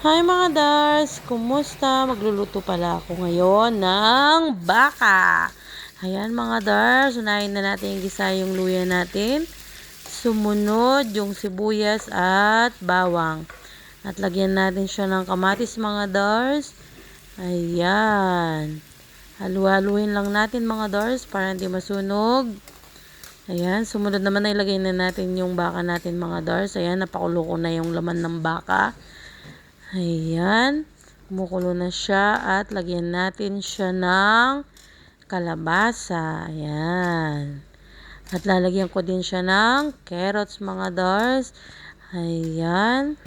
Hi mga Dars! Kumusta? Magluluto pala ako ngayon ng baka. Ayan mga Dars, unahin na natin gisa yung luya natin. Sumunod yung sibuyas at bawang. At lagyan natin siya ng kamatis mga Dars. Ayan. Halu-haluin lang natin mga Dars para hindi masunog. Ayan, sumunod naman na ilagay na natin yung baka natin mga Dars. Ayan, napakulo ko na yung laman ng baka. Ayan. Kumukulo na siya at lagyan natin siya ng kalabasa. Ayan. At lalagyan ko din siya ng carrots mga dars. Ayan.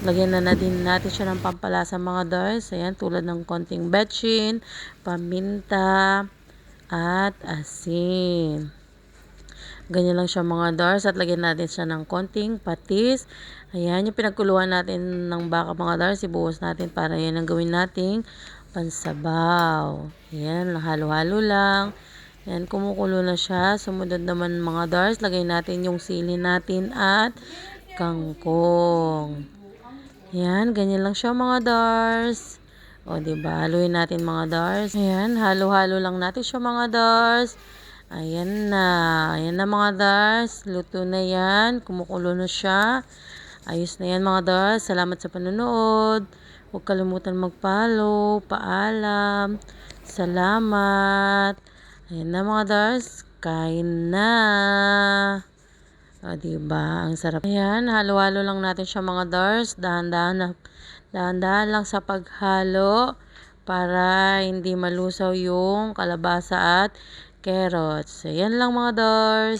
Lagyan na natin natin siya ng pampalasa mga dars. Ayan, tulad ng konting betchin, paminta, at asin. Ganyan lang siya mga dars at lagyan natin siya ng konting patis. Ayan, yung pinagkuluan natin ng baka mga dars, ibuhos natin para yan ang gawin nating pansabaw. Ayan, halo-halo lang. Ayan, kumukulo na siya. Sumunod naman mga dars, lagay natin yung sili natin at kangkong. Ayan, ganyan lang siya mga dars. O, diba? Haluin natin mga dars. Ayan, halo-halo lang natin siya mga dars. Ayan na. Ayan na mga dars. Luto na yan. Kumukulo na siya. Ayos na yan mga dars. Salamat sa panonood. Huwag kalimutan mag-follow. Paalam. Salamat. Ayan na mga dars. Kain na. O, diba? Ang sarap. Ayan, halo-halo lang natin siya mga dars. Dahan-dahan. Dahan-dahan lang sa paghalo para hindi malusaw yung kalabasa at carrots. Ayan lang mga dars.